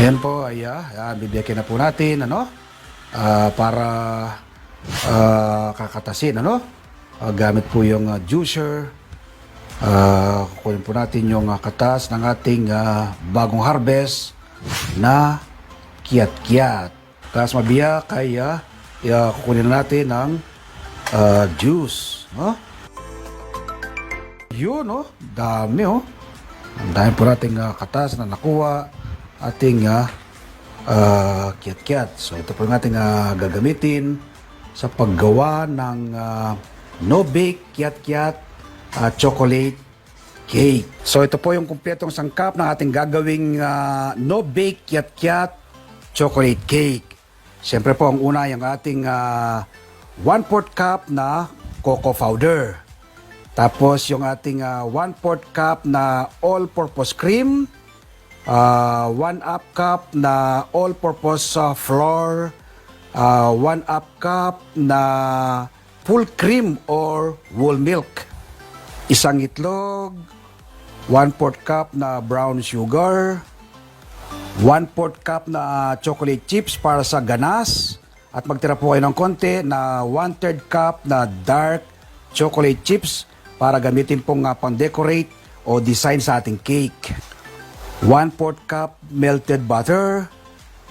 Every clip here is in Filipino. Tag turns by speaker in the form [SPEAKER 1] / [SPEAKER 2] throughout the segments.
[SPEAKER 1] ngayon po ay uh, bibiyakin na po natin ano ah, para ah, kakatasin ano Ah, gamit po yung ah, juicer Ah, kukunin po natin yung ah, katas ng ating ah, bagong harvest na kiat-kiat. Tapos mabiyak ay ah, ah, kukunin na natin ng ah, juice. No? Yun, oh. Dami, oh. Ang dami po nating ah, katas na nakuha. Ating ah, ah, kiat-kiat. So, ito po yung ating ah, gagamitin sa paggawa ng ah, no-bake kiat-kiat ah, chocolate cake. So, ito po yung kumpletong sangkap ng ating gagawing ah, no-bake kiat-kiat chocolate cake. Siyempre po, ang una yung ating 1-4 cup na cocoa powder. Tapos yung ating 1-4 cup na all-purpose cream. 1 up cup na all-purpose uh, flour. 1 up cup na full cream or whole milk. Isang itlog. 1-4 cup na brown sugar. 1-4 cup na chocolate chips para sa ganas. At magtira po kayo ng konti na 1-3 cup na dark chocolate chips para gamitin pong uh, pang-decorate o design sa ating cake. 1-4 cup melted butter.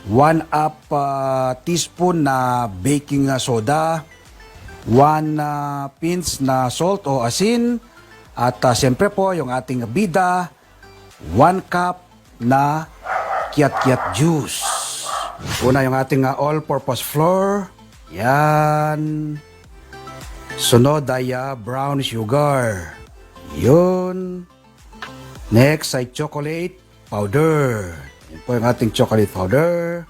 [SPEAKER 1] 1 up uh, teaspoon na baking soda. 1 uh, pinch na salt o asin. At uh, siyempre po yung ating bida, 1 cup na kiat-kiat juice. Una yung ating uh, all-purpose flour. Yan. Sunod ay uh, brown sugar. Yun. Next ay chocolate powder. Yan po yung ating chocolate powder.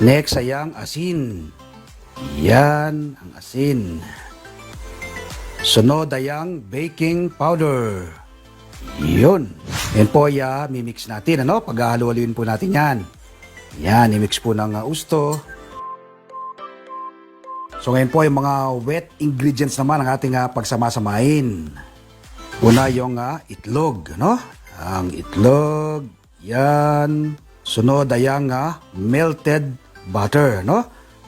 [SPEAKER 1] Next ay ang asin. Yan ang asin. Sunod ay ang baking powder. Yun. Yan po ay uh, mimix natin. Ano? Paghahalo-haluin po natin yan. Yan, imix po ng uh, usto. So ngayon po yung mga wet ingredients naman ang ating uh, pagsamasamahin. Una yung uh, itlog, no? Ang itlog, yan. Sunod ay ang uh, melted butter, no?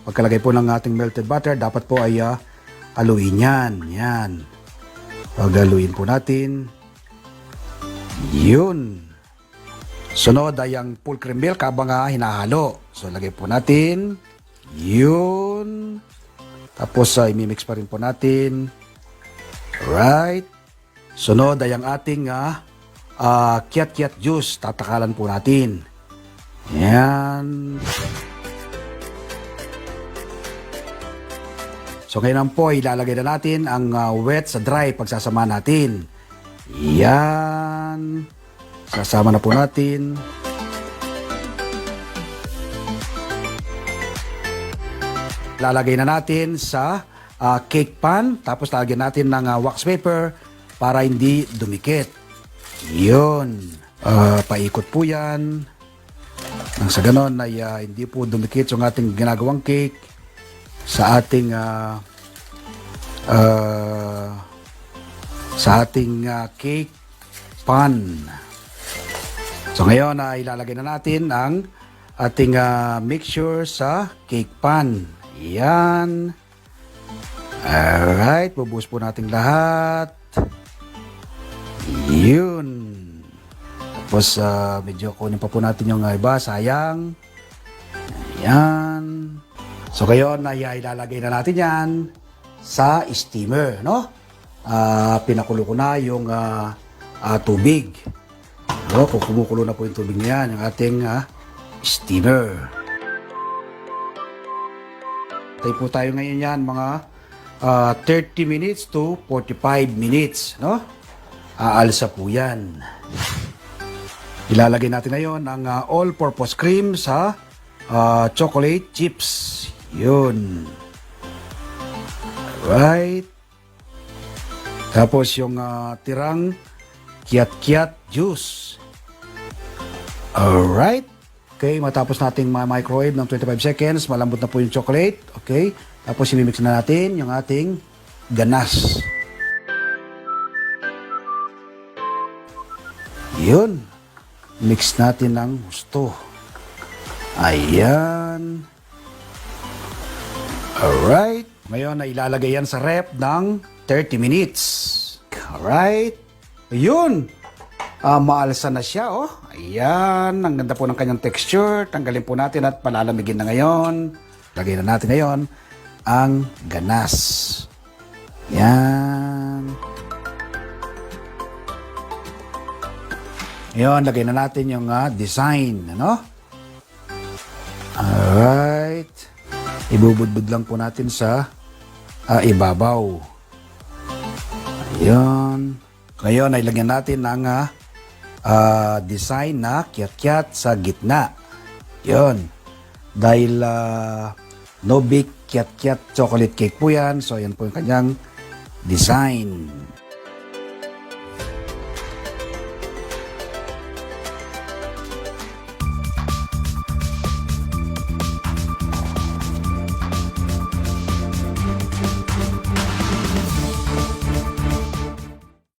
[SPEAKER 1] Pagkalagay po ng ating melted butter, dapat po ay uh, haluin yan. Yan. Paghaluin po natin. Yun. Sunod ay ang full cream milk habang uh, hinahalo. So, lagay po natin. Yun. Tapos, uh, imimix pa rin po natin. Right. Sunod ay ang ating uh, uh, kiat-kiat juice. Tatakalan po natin. Yan. So ngayon po, ilalagay na natin ang uh, wet sa dry pagsasama natin. Yan. Sasama na po natin. Lalagay na natin sa ah, cake pan. Tapos lalagyan natin ng ah, wax paper para hindi dumikit. Yun. Ah, paikot po yan. Nang sa ganon ay ah, hindi po dumikit yung ating ginagawang cake sa ating ah, ah, sa ating ah, cake pan. So ngayon ay ilalagay na natin ang ating ah, mixture sa cake pan. Yan. Alright, bubuhos po natin lahat. Yun. Tapos ah, medyo kunin pa po natin yung ah, iba, sayang. Yan. So ngayon ay ah, ilalagay na natin yan sa steamer, no? Ah, pinakulo ko na yung ah, ah, tubig. Kung kumukulo na po yung tubig na yan, yung ating ah, steamer. Tayo po tayo ngayon yan mga ah, 30 minutes to 45 minutes, no? Aalsa po yan. Ilalagay natin ngayon ang ah, all-purpose cream sa ah, chocolate chips. Yun. Right. Tapos yung ah, tirang kiat-kiat juice. Alright. Okay, matapos nating ma-microwave ng 25 seconds, malambot na po yung chocolate. Okay. Tapos imimix na natin yung ating ganas. Yun. mix natin ng gusto. Ayan. Alright. Ngayon na ilalagay yan sa rep ng 30 minutes. Alright. Ayun. Ah, maalsa na siya, oh. Ayan. Ang ganda po ng kanyang texture. Tanggalin po natin at palalamigin na ngayon. Lagay na natin ngayon ang ganas. Yan. Ngayon, lagay na natin yung ah, design, ano? Alright. Ibubudbud lang po natin sa ah, ibabaw. Ayun. Ngayon, ay lagyan natin ng ah, ah, design na kiat-kiat sa gitna. Yun. Dahil ah, no big kiat-kiat chocolate cake po yan. So, yan po yung kanyang design.